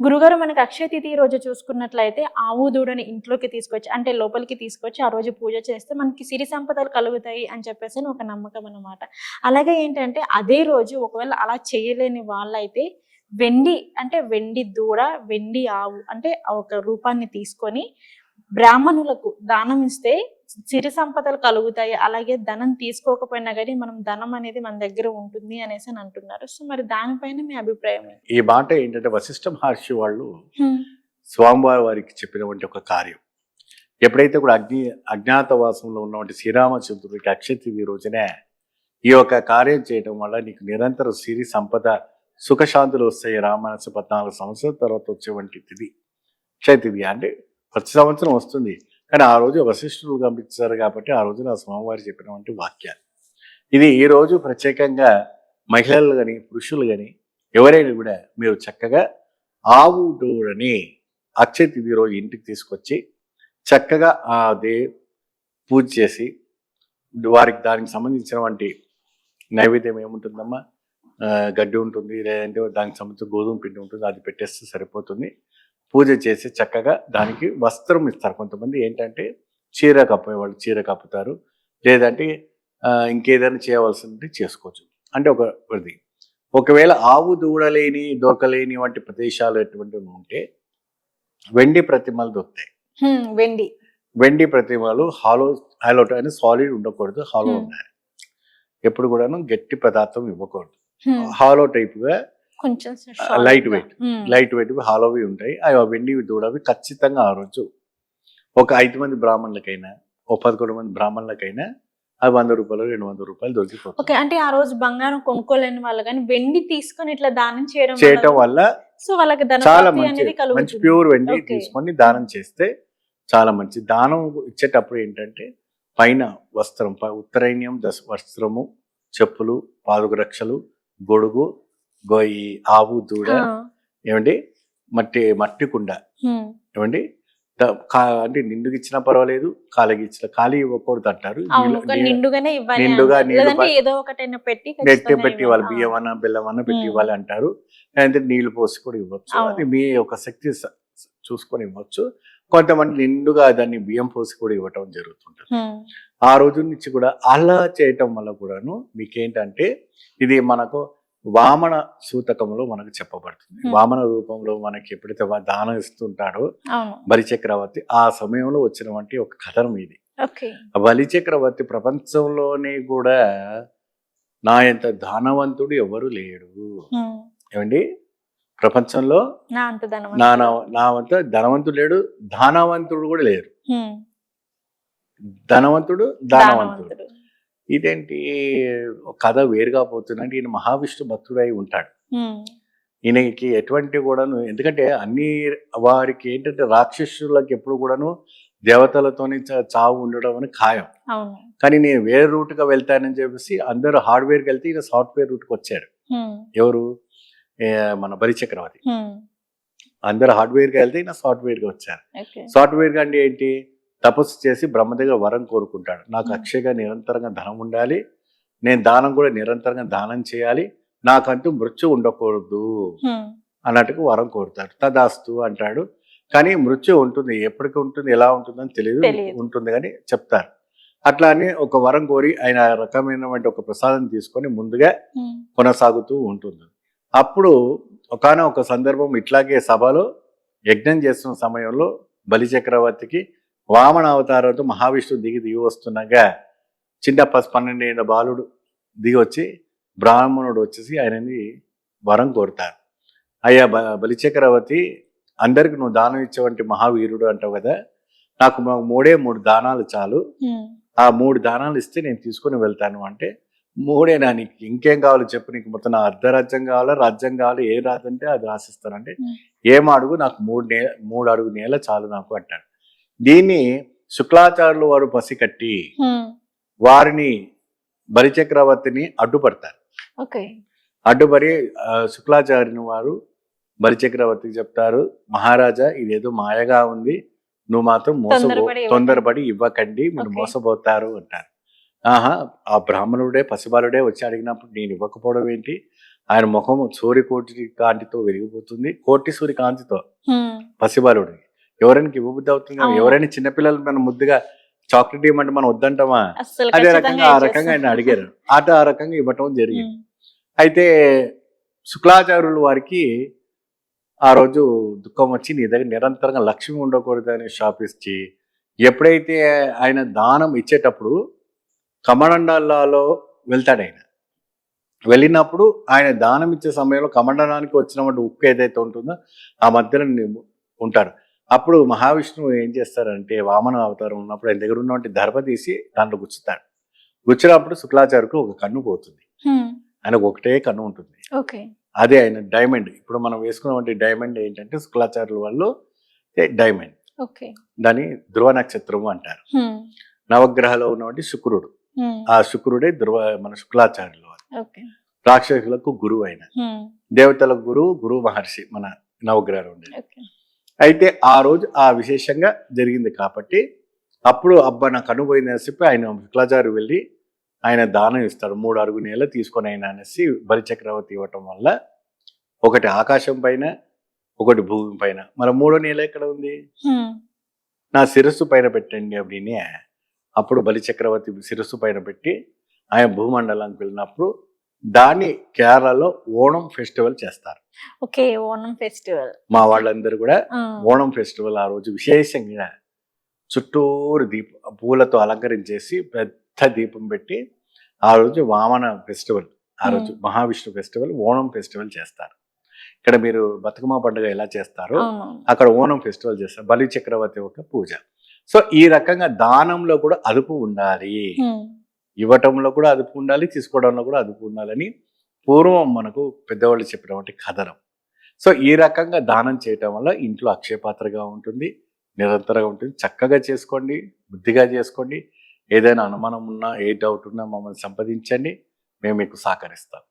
గురుగారు మనకి అక్షయ తిథి రోజు చూసుకున్నట్లయితే ఆవు దూడని ఇంట్లోకి తీసుకొచ్చి అంటే లోపలికి తీసుకొచ్చి ఆ రోజు పూజ చేస్తే మనకి సిరి సంపదలు కలుగుతాయి అని చెప్పేసి అని ఒక నమ్మకం అనమాట అలాగే ఏంటంటే అదే రోజు ఒకవేళ అలా చేయలేని వాళ్ళైతే వెండి అంటే వెండి దూడ వెండి ఆవు అంటే ఒక రూపాన్ని తీసుకొని బ్రాహ్మణులకు దానం ఇస్తే సిరి సంపదలు కలుగుతాయి. అలాగే ధనం తీసుకోకపోయినా కానీ మనం ధనం అనేది మన దగ్గర ఉంటుంది అనేసి అని అంటున్నారు. సో మరి దానిపైన మీ అభిప్రాయం? ఈ మాట ఏంటంటే వశిష్ఠ మహర్షి వాళ్ళు స్వామివారి వారికి చెప్పినటువంటి ఒక కార్యం. ఎప్పుడైతే కూడా అగ్ని అజ్ఞాతవాసంలో ఉన్నటువంటి శ్రీరామచంద్రుడికి అక్షతిథి రోజునే ఈ యొక్క కార్యం చేయడం వల్ల నీకు నిరంతరం సిరి సంపద సుఖశాంతులు వస్తాయి. రామాయణ పద్నాలుగు సంవత్సరాల తర్వాత వచ్చేవంటి తిథి అక్షయతిథి అంటే ప్రతి సంవత్సరం వస్తుంది. కానీ ఆ రోజు వశిష్ఠులు పంపించారు కాబట్టి ఆ రోజు నా స్వామివారు చెప్పినటువంటి వాక్యాలు. ఇది ఈరోజు ప్రత్యేకంగా మహిళలు కానీ పురుషులు కానీ ఎవరైనా కూడా మీరు చక్కగా ఆవు దూడని అక్షయ తిథి రోజు ఇంటికి తీసుకొచ్చి చక్కగా ఆ దే పూజ చేసి వారికి దానికి సంబంధించినటువంటి నైవేద్యం ఏముంటుందమ్మా? గడ్డి ఉంటుంది లేదంటే దానికి సంబంధించిన గోధుమ పిండి ఉంటుంది అది పెట్టేస్తే సరిపోతుంది. పూజ చేసి చక్కగా దానికి వస్త్రం ఇస్తారు. కొంతమంది ఏంటంటే చీర కప్పే వాళ్ళు చీర కప్పుతారు. లేదంటే ఇంకేదైనా చేయవలసింది చేసుకోవచ్చు. అంటే ఒక ఇది ఒకవేళ ఆవు దూడలేని దొరకలేని వంటి ప్రదేశాలు ఎటువంటివి ఉంటే వెండి ప్రతిమలు దొరుకుతాయి. వెండి. వెండి ప్రతిమలు హాలో హాలో అని సాలిడ్ ఉండకూడదు హాలో. ఉండాలి. ఎప్పుడు కూడాను గట్టి పదార్థం ఇవ్వకూడదు. హాలో టైప్గా కొంచెం లైట్ వెయిట్ లైట్ వెయిట్ హాలోవి ఉంటాయి. అవి వెండి దూడవి ఖచ్చితంగా ఆ రోజు ఒక ఐదు మంది బ్రాహ్మణులకైనా ఓ పదకొండు మంది బ్రాహ్మణులకైనా అవి వంద రూపాయలు రెండు వందల రూపాయలు దొరికిపోతుంది ఓకే అంటే ఆ రోజు బంగారం కొనుక్కోలేని వాళ్ళు కానీ వెండి తీసుకొని ఇట్లా దానం చేయడం చేయటం వల్ల సో వాళ్ళకి చాలా మంచి మంచి ప్యూర్ వెండి. తీసుకొని దానం చేస్తే చాలా మంచి దానం ఇచ్చేటప్పుడు ఏంటంటే పైన వస్త్రం ఉత్తరైన్యం దశ వస్త్రము చెప్పులు పాదుకు రక్షలు గొడుగు గొయ్యి ఆవు దూడ ఏమండి? మట్టి మట్టి కుండ. ఏమండి? అంటే నిండుగా ఇచ్చినా పర్వాలేదు కాలకి ఇచ్చిన ఖాళీ ఇవ్వకూడదు అంటారు. నీళ్ళ- ఇవ్వాలి నిండుగా పెట్టి నెట్టి పెట్టి ఇవ్వాలి. వాళ్ళు ఆ, బియ్యం అన్న బెల్లం అన్న పెట్టి. ఇవ్వాలి అంటారు. లేదంటే నీళ్ళు పోసి కూడా ఇవ్వచ్చు. అది మీ యొక్క శక్తి చూసుకొని ఇవ్వచ్చు. కొంతమంది నిండుగా దాన్ని బియ్యం పోసి కూడా ఇవ్వటం జరుగుతుంటుంది. ఆ రోజు నుంచి కూడా అలా చేయటం వల్ల కూడాను మీకేంటంటే ఇది మనకు వామన సూతకంలో మనకు చెప్పబడుతుంది. వామన రూపంలో మనకి ఎప్పుడైతే దానం ఇస్తుంటాడో అవును. బలి చక్రవర్తి ఆ సమయంలో వచ్చినటువంటి ఒక కథనం ఇది. ఓకే. ఆ బలి చక్రవర్తి ప్రపంచంలోనే కూడా నా ఎంత ధనవంతుడు ఎవరు లేడు. ఏమండి? ప్రపంచంలో నా నా వంత ధనవంతుడు లేడు దానవంతుడు కూడా లేరు. ధనవంతుడు దానవంతుడు ఇదేంటి? కథ వేరుగా పోతుందంటే ఈయన మహావిష్ణు భక్తుడై ఉంటాడు. ఈయనకి ఎటువంటి కూడాను ఎందుకంటే అన్ని వారికి ఏంటంటే రాక్షసులకు ఎప్పుడు కూడాను దేవతలతోని చావు ఉండడం అని ఖాయం. కానీ నేను వేరే రూట్గా వెళ్తానని చెప్పేసి అందరూ హార్డ్వేర్కి వెళ్తే ఈయన సాఫ్ట్వేర్ రూట్కి వచ్చాడు ఎవరు? మన బలి చక్రవర్తి. హ్మ్, అందరూ హార్డ్వేర్కి వెళ్తే ఈయన సాఫ్ట్వేర్కి వచ్చారు. సాఫ్ట్వేర్ అంటే ఏంటి? తపస్సు చేసి బ్రహ్మ దగ్గర వరం కోరుకుంటాడు. నాకు Hmm. అక్షయగా నిరంతరంగా ధనం ఉండాలి. నేను దానం కూడా నిరంతరంగా దానం చేయాలి. నాకంటూ మృత్యు ఉండకూడదు హ్మ్, అన్నట్టుగా వరం కోరుతాడు. తదాస్తు అంటాడు. కానీ మృత్యు ఉంటుంది. ఎప్పటికి ఉంటుంది? ఎలా ఉంటుందని తెలియదు. ఉంటుంది కానీ చెప్తారు. అట్లా అని ఒక వరం కోరి ఆయన రకమైనటువంటి ఒక ప్రసాదం తీసుకొని ముందుగా హ్మ్, కొనసాగుతూ ఉంటుంది. అప్పుడు ఒకానొక ఒక సందర్భం ఇట్లాగే సభలో యజ్ఞం చేస్తున్న సమయంలో బలి చక్రవర్తికి వామన అవతారంతో మహావిష్ణువు దిగి దిగి వస్తుండగా చిన్న పసి పన్నెండేళ్ళ బాలుడు దిగి వచ్చి బ్రాహ్మణుడు వచ్చేసి ఆయనని వరం కోరుతారు. అయ్యా బ బలి చక్రవర్తి అందరికి నువ్వు దానం ఇచ్చేవంటి మహావీరుడు అంటావు కదా నాకు మూడే మూడు దానాలు చాలు. ఆ మూడు దానాలు ఇస్తే నేను తీసుకొని వెళ్తాను అంటే మూడేనా నీకు ఇంకేం కావాలో చెప్పు నీకు మొత్తం నా అర్ధరాజ్యం కావాలా రాజ్యం కావాలా ఏ రాజంటే అది రాసిస్తానంటే. ఏం అడుగు నాకు మూడు నే మూడు అడుగు నేల చాలు నాకు అంటాడు. దీన్ని శుక్లాచార్యులు వారు పసికట్టి వారిని బలిచక్రవర్తిని అడ్డుపడతారు. అడ్డుపడి శుక్లాచార్యుని వారు బలిచక్రవర్తికి చెప్తారు మహారాజా ఇదేదో మాయగా ఉంది. నువ్వు మాత్రం మోసపో తొందరపడి ఇవ్వకండి." మీరు. మోసపోతారు అంటారు. ఆహా ఆ బ్రాహ్మణుడే పసిబాలుడే వచ్చి అడిగినప్పుడు నేను ఇవ్వకపోవడం ఏంటి? ఆయన ముఖము సూర్యకోటి కాంతితో వెలిగిపోతుంది. కోటి సూర్య కాంతితో హ్మ్. ఎవరైనా ఇవ్వబుద్ధి అవుతుంది. ఎవరైనా చిన్నపిల్లలు మనం ముద్దుగా చాక్లెట్ ఇవ్వమంటే మనం వద్దంటామా అదే రకంగా ఆ. రకంగా ఆయన అడిగారు ఆట ఆ రకంగా ఇవ్వటం జరిగింది. అయితే శుక్లాచార్యులు వారికి ఆ రోజు దుఃఖం వచ్చి నీ దగ్గర నిరంతరంగా లక్ష్మి ఉండకూడదని శాపిచ్చి ఎప్పుడైతే ఆయన దానం ఇచ్చేటప్పుడు కమండలాలో వెళ్తాడు ఆయన వెళ్ళినప్పుడు ఆయన దానం ఇచ్చే సమయంలో కమండలానికి వచ్చినటువంటి ఉక్కు ఏదైతే ఉంటుందో ఆ మధ్యలో ఉంటాడు అప్పుడు మహావిష్ణువు ఏం చేస్తారంటే వామన అవతారం ఉన్నప్పుడు ఆయన దగ్గర ఉన్నటువంటి దర్భ తీసి దాంట్లో గుచ్చుతాడు. గుచ్చినప్పుడు శుక్లాచార్యకు ఒక కన్ను పోతుంది. ఆయనకు ఒకటే కన్ను ఉంటుంది. అదే ఆయన డైమండ్. ఇప్పుడు మనం వేసుకున్నటువంటి డైమండ్ ఏంటంటే శుక్లాచార్యుల వాళ్ళు డైమండ్. ఓకే. దాని ధ్రువ నక్షత్రము అంటారు. నవగ్రహాలో ఉన్నటువంటి శుక్రుడు. ఆ శుక్రుడే ధ్రువ మన శుక్లాచార్యుల వారు. రాక్షసులకు గురువు అయిన. దేవతలకు గురువు గురువు మహర్షి మన నవగ్రహాలు ఉండేది. అయితే ఆ రోజు ఆ విశేషంగా జరిగింది కాబట్టి అప్పుడు అబ్బా నాకు అనుభవిందని చెప్పి ఆయన శుక్లాచార్య వెళ్ళి ఆయన దానం ఇస్తాడు మూడు అడుగు నేల తీసుకొని ఆయన అనేసి బలిచక్రవర్తి ఇవ్వటం వల్ల ఒకటి ఆకాశం పైన ఒకటి భూమి పైన మరి మూడో నేల ఎక్కడ ఉంది హ్మ్. నా శిరస్సు పైన పెట్టండి அப்படின்னு అప్పుడు బలిచక్రవర్తి శిరస్సు పైన పెట్టి ఆయన భూమండలానికి వెళ్ళినప్పుడు దాన్ని కేరళలో ఓణం ఫెస్టివల్ చేస్తారు. Okay Onam festival. మా వాళ్ళందరూ కూడా ఓణం ఫెస్టివల్ ఆ రోజు విశేషంగా చుట్టూరు దీప పూలతో అలంకరించేసి పెద్ద దీపం పెట్టి ఆ రోజు వామన ఫెస్టివల్ ఆ రోజు మహావిష్ణు ఫెస్టివల్ ఓణం ఫెస్టివల్ చేస్తారు. ఇక్కడ మీరు బతుకమ్మ పండుగ ఎలా చేస్తారో అక్కడ ఓణం ఫెస్టివల్ చేస్తారు. బలి చక్రవర్తి యొక్క పూజ. సో ఈ రకంగా దానంలో కూడా అదుపు ఉండాలి. ఇవ్వటంలో కూడా అదుపు ఉండాలి తీసుకోవడంలో కూడా అదుపు ఉండాలని పూర్వం మనకు పెద్దవాళ్ళు చెప్పినటువంటి కథనం. సో ఈ రకంగా దానం చేయటం వల్ల ఇంట్లో అక్షయపాత్రగా ఉంటుంది నిరంతరంగా ఉంటుంది. చక్కగా చేసుకోండి బుద్ధిగా చేసుకోండి. ఏదైనా అనుమానం ఉన్నా ఏ డౌట్ ఉన్నా మమ్మల్ని సంప్రదించండి. మేము మీకు సహకరిస్తాం.